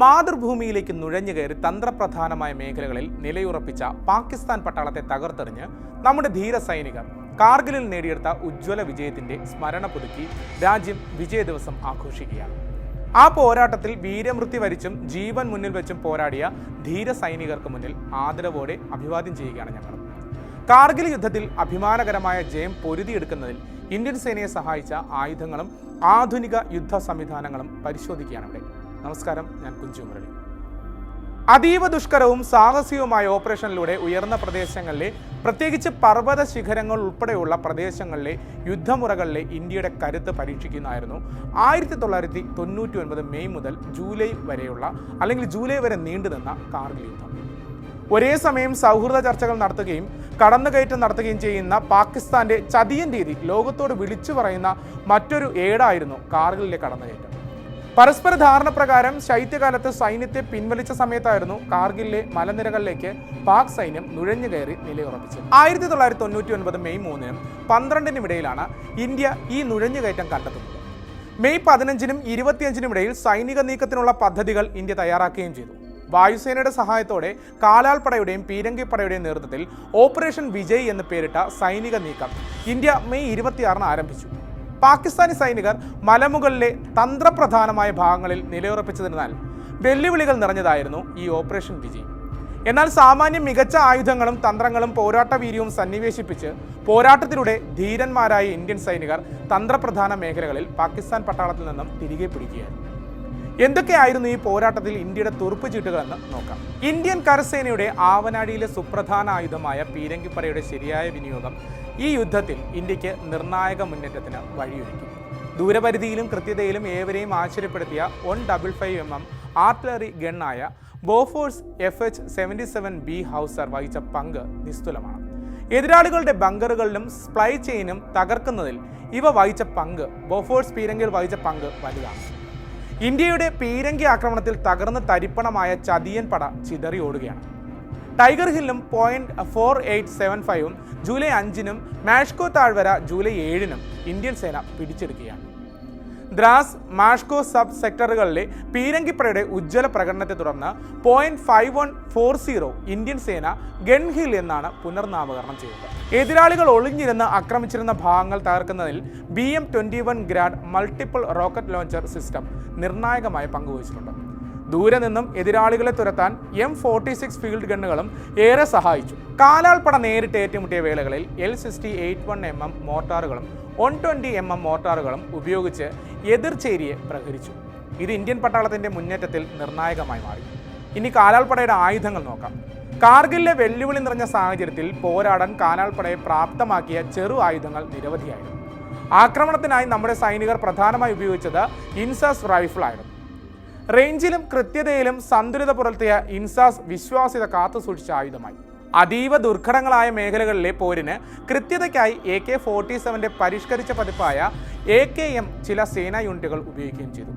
മാതൃഭൂമിയിലേക്ക് നുഴഞ്ഞു കയറി തന്ത്രപ്രധാനമായ മേഖലകളിൽ നിലയുറപ്പിച്ച പാകിസ്ഥാൻ പട്ടാളത്തെ തകർത്തെറിഞ്ഞ് നമ്മുടെ ധീര സൈനികർ കാർഗിലിൽ നേടിയെടുത്ത ഉജ്ജ്വല വിജയത്തിന്റെ സ്മരണ പുതുക്കി രാജ്യം വിജയ ദിവസം ആഘോഷിക്കുകയാണ്. ആ പോരാട്ടത്തിൽ വീരമൃത്യു വരിച്ചും ജീവൻ മുന്നിൽ വെച്ചും പോരാടിയ ധീര സൈനികർക്ക് മുന്നിൽ ആദരവോടെ അഭിവാദ്യം ചെയ്യുകയാണ് ഞങ്ങൾ. കാർഗിൽ യുദ്ധത്തിൽ അഭിമാനകരമായ ജയം പൊരുതിയെടുക്കുന്നതിൽ ഇന്ത്യൻ സേനയെ സഹായിച്ച ആയുധങ്ങളും ആധുനിക യുദ്ധ സംവിധാനങ്ങളും പരിശോധിക്കുകയാണ് ഇവിടെ. നമസ്കാരം ഞാൻ കുഞ്ചു മുരളി. അതീവ ദുഷ്കരവും സാഹസികവുമായ ഓപ്പറേഷനിലൂടെ ഉയർന്ന പ്രദേശങ്ങളിലെ പ്രത്യേകിച്ച് പർവത ശിഖരങ്ങൾ ഉൾപ്പെടെയുള്ള പ്രദേശങ്ങളിലെ യുദ്ധമുറകളിലെ ഇന്ത്യയുടെ കരുത്ത് പരീക്ഷിക്കുന്നതായിരുന്നു. ആയിരത്തി തൊള്ളായിരത്തി തൊണ്ണൂറ്റി ഒൻപത് മെയ് മുതൽ ജൂലൈ വരെയുള്ള അല്ലെങ്കിൽ ജൂലൈ വരെ നീണ്ടുനിന്ന കാർഗിൽ യുദ്ധം. ഒരേ സമയം സൗഹൃദ ചർച്ചകൾ നടത്തുകയും കടന്നുകയറ്റം നടത്തുകയും ചെയ്യുന്ന പാകിസ്ഥാന്റെ ചതിയൻ രീതി ലോകത്തോട് വിളിച്ചു പറയുന്ന മറ്റൊരു ഏടായിരുന്നു കാർഗിലിലെ കടന്നുകയറ്റം. പരസ്പര ധാരണ പ്രകാരം ശൈത്യകാലത്ത് സൈന്യത്തെ പിൻവലിച്ച സമയത്തായിരുന്നു കാർഗിലിലെ മലനിരകളിലേക്ക് പാക് സൈന്യം നുഴഞ്ഞു കയറി നിലയുറപ്പിച്ചത്. ആയിരത്തി തൊള്ളായിരത്തി തൊണ്ണൂറ്റി ഒൻപത് മെയ് മൂന്നിനും പന്ത്രണ്ടിനും ഇടയിലാണ് ഇന്ത്യ ഈ നുഴഞ്ഞുകയറ്റം കണ്ടെത്തുന്നത്. മെയ് പതിനഞ്ചിനും ഇരുപത്തിയഞ്ചിനും ഇടയിൽ സൈനിക നീക്കത്തിനുള്ള പദ്ധതികൾ ഇന്ത്യ തയ്യാറാക്കുകയും ചെയ്തു. വായുസേനയുടെ സഹായത്തോടെ കാലാൾപ്പടയുടെയും പീരങ്കിപ്പടയുടെയും നേതൃത്വത്തിൽ ഓപ്പറേഷൻ വിജയ് എന്ന് പേരിട്ട സൈനിക നീക്കം ഇന്ത്യ മെയ് ഇരുപത്തിയാറിന് ആരംഭിച്ചു. പാകിസ്ഥാനി സൈനികർ മലമുകളിലെ തന്ത്രപ്രധാനമായ ഭാഗങ്ങളിൽ നിലയുറപ്പിച്ചതിനാൽ വെല്ലുവിളികൾ നിറഞ്ഞതായിരുന്നു ഈ ഓപ്പറേഷൻ വിജയ്. എന്നാൽ സാമാന്യം മികച്ച ആയുധങ്ങളും തന്ത്രങ്ങളും പോരാട്ടവീര്യവും സന്നിവേശിപ്പിച്ച് പോരാട്ടത്തിലൂടെ ധീരന്മാരായ ഇന്ത്യൻ സൈനികർ തന്ത്രപ്രധാന മേഖലകളിൽ പാകിസ്ഥാൻ പട്ടാളത്തിൽ നിന്നും തിരികെ പിടിക്കുകയായിരുന്നു. എന്തൊക്കെയായിരുന്നു ഈ പോരാട്ടത്തിൽ ഇന്ത്യയുടെ തുറുപ്പ് ചീട്ടുകളെന്ന് നോക്കാം. ഇന്ത്യൻ കരസേനയുടെ ആവനാടിയിലെ സുപ്രധാന ആയുധമായ പീരങ്കിപ്പറയുടെ ശരിയായ വിനിയോഗം ഈ യുദ്ധത്തിൽ ഇന്ത്യയ്ക്ക് നിർണായക മുന്നേറ്റത്തിന് വഴിയൊരുക്കി. ദൂരപരിധിയിലും കൃത്യതയിലും ഏവരെയും ആശ്ചര്യപ്പെടുത്തിയ one double five M M artillery ഗണ്ണായ Bofors F H seventy seven B howitzer വഹിച്ച പങ്ക് നിസ്തുലമാണ്. എതിരാളികളുടെ ബങ്കറുകളിലും സ്പ്ലൈ ചെയിനും തകർക്കുന്നതിൽ ഇവ വഹിച്ച പങ്ക് ബോഫോഴ്സ് പീരങ്കികൾ വഹിച്ച പങ്ക് വലുതാണ്. ഇന്ത്യയുടെ പീരങ്കി ആക്രമണത്തിൽ തകർന്ന് തരിപ്പണമായ ചതിയൻ പട ചിതറി ഓടുകയാണ് ടൈഗർ ഹില്ലും പോയിന്റ് ഫോർ എയ്റ്റ് സെവൻ ഫൈവും ജൂലൈ അഞ്ചിനും മാഷ്കോ താഴ്വര ജൂലൈ ഏഴിനും ഇന്ത്യൻ സേന പിടിച്ചെടുക്കുകയാണ്. ദ്രാസ് മാഷ്കോ സബ് സെക്ടറുകളിലെ പീരങ്കിപ്പടയുടെ ഉജ്ജ്വല പ്രകടനത്തെ തുടർന്ന് point five one four zero Indian സേന ഗൺഹിൽ എന്നാണ് പുനർനാമകരണം ചെയ്തത്. എതിരാളികൾ ഒളിഞ്ഞിരുന്ന് ആക്രമിച്ചിരുന്ന ഭാഗങ്ങൾ തകർക്കുന്നതിൽ B M twenty one Grad multiple rocket launcher system നിർണായകമായ പങ്കുവഹിച്ചിട്ടുണ്ട്. ദൂരെ നിന്നും എതിരാളികളെ തുരത്താൻ എം ഫോർട്ടി സിക്സ് ഫീൽഡ് ഗണ്ണുകളും ഏറെ സഹായിച്ചു. കാലാൾപ്പട നേരിട്ട് ഏറ്റുമുട്ടിയ വേളകളിൽ L sixty eight one M M മോർട്ടാറുകളും one twenty M M മോർട്ടാറുകളും ഉപയോഗിച്ച് എതിർചേരിയെ പ്രഹരിച്ചു. ഇത് ഇന്ത്യൻ പട്ടാളത്തിന്റെ മുന്നേറ്റത്തിൽ നിർണായകമായി മാറി. ഇനി കാലാൾപ്പടയുടെ ആയുധങ്ങൾ നോക്കാം. കാർഗിലിലെ വെല്ലുവിളി നിറഞ്ഞ സാഹചര്യത്തിൽ പോരാടാൻ കാലാൾപ്പടയെ പ്രാപ്തമാക്കിയ ചെറു ആയുധങ്ങൾ നിരവധിയായിരുന്നു. ആക്രമണത്തിനായി നമ്മുടെ സൈനികർ പ്രധാനമായി ഉപയോഗിച്ചത് ഇൻസസ് റൈഫിളായിരുന്നു. റേഞ്ചിലും കൃത്യതയിലും സന്തുലിത പുലർത്തിയ ഇൻസാസ് വിശ്വാസ്യത കാത്തുസൂക്ഷിച്ച ആയുധമായി. അതീവ ദുർഘടങ്ങളായ മേഖലകളിലെ പോരിന് കൃത്യതയ്ക്കായി എ കെ ഫോർട്ടി സെവന്റെ പരിഷ്കരിച്ച പതിപ്പായ എ കെ എം ചില സേനാ യൂണിറ്റുകൾ ഉപയോഗിക്കുകയും ചെയ്തു.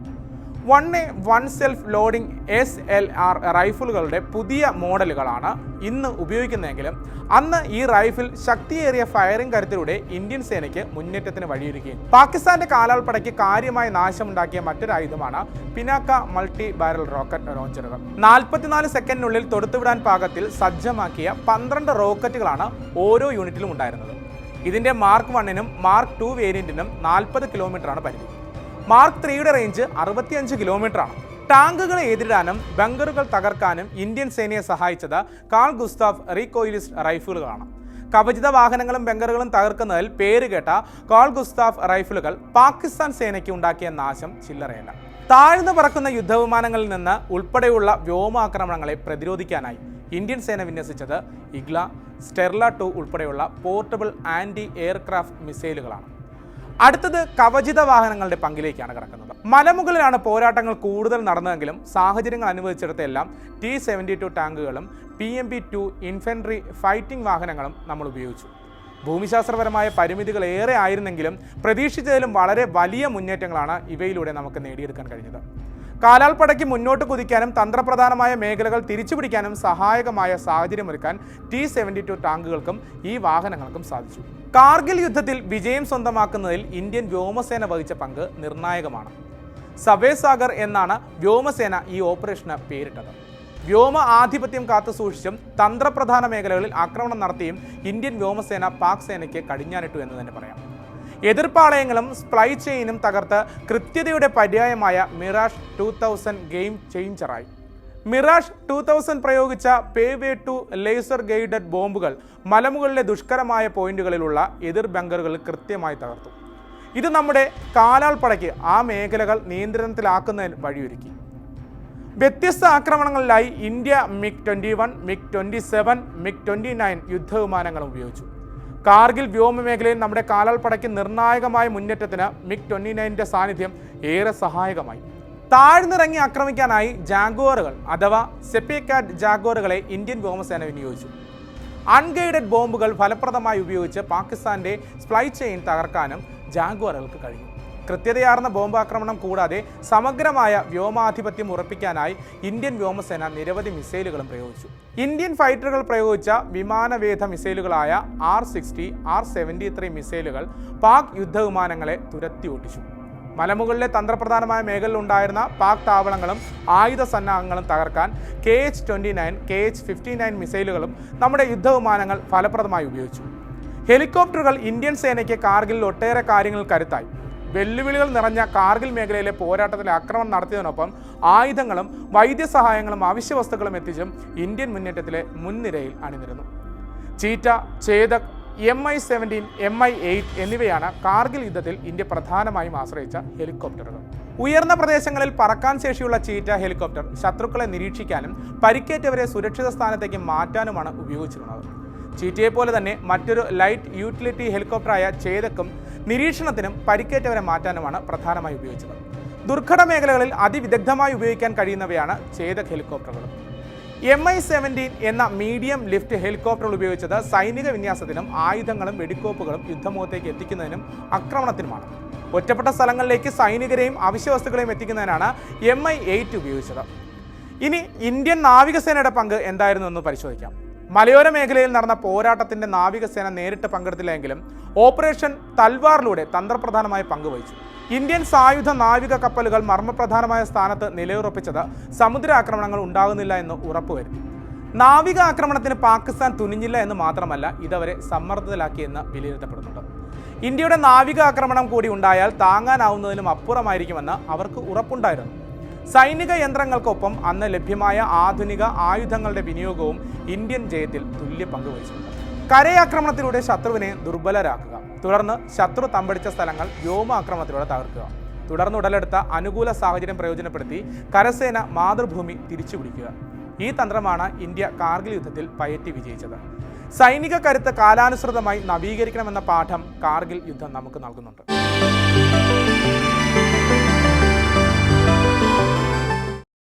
One A one self loading S L R റൈഫിളുകളുടെ പുതിയ മോഡലുകളാണ് ഇന്ന് ഉപയോഗിക്കുന്നതെങ്കിലും അന്ന് ഈ റൈഫിൾ ശക്തിയേറിയ ഫയറിംഗ് കരുത്തിലൂടെ ഇന്ത്യൻ സേനയ്ക്ക് മുന്നേറ്റത്തിന് വഴിയൊരുക്കുകയും പാകിസ്ഥാന്റെ കാലാൾപ്പടയ്ക്ക് കാര്യമായ നാശമുണ്ടാക്കിയ മറ്റൊരു ആയുധമാണ് പിനാക്ക മൾട്ടി ബാരൽ റോക്കറ്റ് ലോഞ്ചറുകൾ നാൽപ്പത്തിനാല് സെക്കൻഡിനുള്ളിൽ തൊടുത്തുവിടാൻ പാകത്തിൽ സജ്ജമാക്കിയ പന്ത്രണ്ട് റോക്കറ്റുകളാണ് ഓരോ യൂണിറ്റിലും ഉണ്ടായിരുന്നത്. ഇതിന്റെ മാർക്ക് വണ്ണിനും മാർക്ക് ടു വേരിയന്റിനും നാൽപ്പത് കിലോമീറ്ററാണ് പരിധി. മാർക്ക് ത്രീയുടെ റേഞ്ച് അറുപത്തിയഞ്ച് കിലോമീറ്റർ ആണ്. ടാങ്കുകളെ എതിരിടാനും ബങ്കറുകൾ തകർക്കാനും ഇന്ത്യൻ സേനയെ സഹായിച്ചത് കാൾ ഗുസ്താഫ് റീകോയിലിസ്റ്റ് റൈഫിളുകളാണ്. കവചിത വാഹനങ്ങളും ബങ്കറുകളും തകർക്കുന്നതിൽ പേരുകേട്ട കാൾ ഗുസ്താഫ് റൈഫിളുകൾ പാകിസ്ഥാൻ സേനയ്ക്ക് ഉണ്ടാക്കിയ നാശം ചില്ലറയല്ല. താഴ്ന്നു പറക്കുന്ന യുദ്ധവിമാനങ്ങളിൽ നിന്ന് ഉൾപ്പെടെയുള്ള വ്യോമാക്രമണങ്ങളെ പ്രതിരോധിക്കാനായി ഇന്ത്യൻ സേന വിന്യസിച്ചത് ഇഗ്ല സ്റ്റെർല ടു ഉൾപ്പെടെയുള്ള പോർട്ടബിൾ ആന്റി എയർക്രാഫ്റ്റ് മിസൈലുകളാണ്. അടുത്തത് കവചിത വാഹനങ്ങളുടെ പങ്കിലേക്കാണ് കിടക്കുന്നത്. മലമുകളിലാണ് പോരാട്ടങ്ങൾ കൂടുതൽ നടന്നതെങ്കിലും സാഹചര്യങ്ങൾ അനുവദിച്ചിടത്തെല്ലാം T seventy two ടാങ്കുകളും P M B two infantry fighting വാഹനങ്ങളും നമ്മൾ ഉപയോഗിച്ചു. ഭൂമിശാസ്ത്രപരമായ പരിമിതികൾ ഏറെ ആയിരുന്നെങ്കിലും പ്രതീക്ഷിച്ചതിലും വളരെ വലിയ മുന്നേറ്റങ്ങളാണ് ഇവയിലൂടെ നമുക്ക് നേടിയെടുക്കാൻ കഴിഞ്ഞത്. കാലാൾപ്പടയ്ക്ക് മുന്നോട്ട് കുതിക്കാനും തന്ത്രപ്രധാനമായ മേഖലകൾ തിരിച്ചുപിടിക്കാനും സഹായകമായ സാഹചര്യമൊരുക്കാൻ ടി സെവന്റി ടു ടാങ്കുകൾക്കും ഈ വാഹനങ്ങൾക്കും സാധിച്ചു. കാർഗിൽ യുദ്ധത്തിൽ വിജയം സ്വന്തമാക്കുന്നതിൽ ഇന്ത്യൻ വ്യോമസേന വഹിച്ച പങ്ക് നിർണായകമാണ്. സവേസാഗർ എന്നാണ് വ്യോമസേന ഈ ഓപ്പറേഷന് പേരിട്ടത്. വ്യോമ ആധിപത്യം കാത്തു സൂക്ഷിച്ചും തന്ത്രപ്രധാന മേഖലകളിൽ ആക്രമണം നടത്തിയും ഇന്ത്യൻ വ്യോമസേന പാക് സേനയ്ക്ക് കടിഞ്ഞാനിട്ടു എന്ന് തന്നെ പറയാം. എതിർപ്പാളയങ്ങളും സ്പ്ലൈ ചെയിനും തകർത്ത് കൃത്യതയുടെ പര്യായമായ മിറാഷ് ടു തൗസൻഡ് ഗെയിം ചേഞ്ചറായി മിറാഷ് ടു തൗസൻഡ് പ്രയോഗിച്ച പേവേ ടു ലേസർ ഗൈഡഡ് ബോംബുകൾ മലമുകളിലെ ദുഷ്കരമായ പോയിന്റുകളിലുള്ള എതിർ ബങ്കറുകൾ കൃത്യമായി തകർത്തു. ഇത് നമ്മുടെ കാലാൾപ്പടയ്ക്ക് ആ മേഖലകൾ നിയന്ത്രണത്തിലാക്കുന്നതിന് വഴിയൊരുക്കി. വ്യത്യസ്ത ആക്രമണങ്ങളിലായി India MiG twenty one MiG twenty seven MiG twenty nine യുദ്ധവിമാനങ്ങൾ ഉപയോഗിച്ചു. കാർഗിൽ വ്യോമ മേഖലയിൽ നമ്മുടെ കാലാൾപ്പടയ്ക്ക് നിർണായകമായ മുന്നേറ്റത്തിന് മിക് ട്വന്റി നയന്റെ സാന്നിധ്യം ഏറെ സഹായകമായി. താഴ്ന്നിറങ്ങി ആക്രമിക്കാനായി ജാഗോറുകൾ അഥവാ സെപ്പിക്കാറ്റ് ജാഗോറുകളെ ഇന്ത്യൻ വ്യോമസേന വിനിയോഗിച്ചു. അൺഗൈഡഡ് ബോംബുകൾ ഫലപ്രദമായി ഉപയോഗിച്ച് പാകിസ്ഥാന്റെ സ്പ്ലൈ ചെയിൻ തകർക്കാനും ജാഗോറുകൾക്ക് കഴിഞ്ഞു. കൃത്യതയാർന്ന ബോംബാക്രമണം കൂടാതെ സമഗ്രമായ വ്യോമാധിപത്യം ഉറപ്പിക്കാനായി ഇന്ത്യൻ വ്യോമസേന നിരവധി മിസൈലുകളും പ്രയോഗിച്ചു. ഇന്ത്യൻ ഫൈറ്ററുകൾ പ്രയോഗിച്ച വിമാനവേധ മിസൈലുകളായ R sixty R seventy three മിസൈലുകൾ പാക് യുദ്ധവിമാനങ്ങളെ തുരത്തി ഓട്ടിച്ചു മലമുകളിലെ തന്ത്രപ്രധാനമായ മേഖലയിലുണ്ടായിരുന്ന പാക് താവളങ്ങളും ആയുധ സന്നാഹങ്ങളും തകർക്കാൻ K H twenty nine K H fifty nine മിസൈലുകളും നമ്മുടെ യുദ്ധവിമാനങ്ങൾ ഫലപ്രദമായി ഉപയോഗിച്ചു. ഹെലികോപ്റ്ററുകൾ ഇന്ത്യൻ സേനയ്ക്ക് കാർഗിലിൽ ഒട്ടേറെ കാര്യങ്ങൾ കരുത്തായി. വെല്ലുവിളികൾ നിറഞ്ഞ കാർഗിൽ മേഖലയിലെ പോരാട്ടത്തിൽ ആക്രമണം നടത്തിയതിനൊപ്പം ആയുധങ്ങളും വൈദ്യസഹായങ്ങളും അവശ്യ വസ്തുക്കളും എത്തിച്ചും ഇന്ത്യൻ മുന്നേറ്റത്തിലെ മുൻനിരയിൽ അണിനിരുന്നു. Cheetah Chetak M I seventeen M I eight എന്നിവയാണ് കാർഗിൽ യുദ്ധത്തിൽ ഇന്ത്യ പ്രധാനമായും ആശ്രയിച്ച ഹെലികോപ്റ്ററുകൾ. ഉയർന്ന പ്രദേശങ്ങളിൽ പറക്കാൻ ശേഷിയുള്ള ചീറ്റ ഹെലികോപ്റ്റർ ശത്രുക്കളെ നിരീക്ഷിക്കാനും പരിക്കേറ്റവരെ സുരക്ഷിത സ്ഥാനത്തേക്ക് മാറ്റാനുമാണ് ഉപയോഗിച്ചിരുന്നത്. ചീറ്റയെ പോലെ തന്നെ മറ്റൊരു ലൈറ്റ് യൂട്ടിലിറ്റി ഹെലികോപ്റ്ററായ ചേതക്കും നിരീക്ഷണത്തിനും പരിക്കേറ്റവരെ മാറ്റാനുമാണ് പ്രധാനമായി ഉപയോഗിച്ചത്. ദുർഘട മേഖലകളിൽ അതിവിദഗ്ധമായി ഉപയോഗിക്കാൻ കഴിയുന്നവയാണ് ചേതക് ഹെലികോപ്റ്ററുകൾ. എം ഐ സെവന്റീൻ എന്ന മീഡിയം ലിഫ്റ്റ് ഹെലികോപ്റ്ററുകൾ ഉപയോഗിച്ചത് സൈനിക വിന്യാസത്തിനും ആയുധങ്ങളും വെടിക്കോപ്പുകളും യുദ്ധമുഖത്തേക്ക് എത്തിക്കുന്നതിനും ആക്രമണത്തിനുമാണ്. ഒറ്റപ്പെട്ട സ്ഥലങ്ങളിലേക്ക് സൈനികരെയും അവശ്യവസ്തുക്കളെയും എത്തിക്കുന്നതിനാണ് എം ഐ എയ്റ്റ് ഉപയോഗിച്ചത്. ഇനി ഇന്ത്യൻ നാവികസേനയുടെ പങ്ക് എന്തായിരുന്നു എന്ന് പരിശോധിക്കാം. മലയോര മേഖലയിൽ നടന്ന പോരാട്ടത്തിന്റെ നാവികസേന നേരിട്ട് പങ്കെടുത്തില്ലെങ്കിലും ഓപ്പറേഷൻ തൽവാറിലൂടെ തന്ത്രപ്രധാനമായ പങ്കുവഹിച്ചു. ഇന്ത്യൻ സായുധ നാവിക കപ്പലുകൾ മർമ്മപ്രധാനമായ സ്ഥാനത്ത് നിലയുറപ്പിച്ചത് സമുദ്ര ആക്രമണങ്ങൾ ഉണ്ടാകുന്നില്ല എന്ന് ഉറപ്പുവരുത്തി. നാവിക ആക്രമണത്തിന് പാകിസ്ഥാൻ തുനിഞ്ഞില്ല എന്ന് മാത്രമല്ല ഇതവരെ സമ്മർദ്ദത്തിലാക്കിയെന്ന് വിലയിരുത്തപ്പെടുന്നുണ്ട്. ഇന്ത്യയുടെ നാവിക ആക്രമണം കൂടി ഉണ്ടായാൽ താങ്ങാനാവുന്നതിലും അപ്പുറമായിരിക്കുമെന്ന് അവർക്ക് ഉറപ്പുണ്ടായിരുന്നു. സൈനിക യന്ത്രങ്ങൾക്കൊപ്പം അന്ന് ലഭ്യമായ ആധുനിക ആയുധങ്ങളുടെ വിനിയോഗവും ഇന്ത്യൻ ജയത്തിൽ തുല്യ പങ്കുവഹിച്ചിട്ടുണ്ട്. കരയാക്രമണത്തിലൂടെ ശത്രുവിനെ ദുർബലരാക്കുക തുടർന്ന് ശത്രു തമ്പടിച്ച സ്ഥലങ്ങൾ വ്യോമാക്രമണത്തിലൂടെ തകർക്കുക തുടർന്ന് ഉടലെടുത്ത അനുകൂല സാഹചര്യം പ്രയോജനപ്പെടുത്തി കരസേന മാതൃഭൂമി തിരിച്ചുപിടിക്കുക. ഈ തന്ത്രമാണ് ഇന്ത്യ കാർഗിൽ യുദ്ധത്തിൽ പയറ്റി വിജയിച്ചത്. സൈനിക കരുത്ത് കാലാനുസൃതമായി നവീകരിക്കണമെന്ന പാഠം കാർഗിൽ യുദ്ധം നമുക്ക് നൽകുന്നുണ്ട്.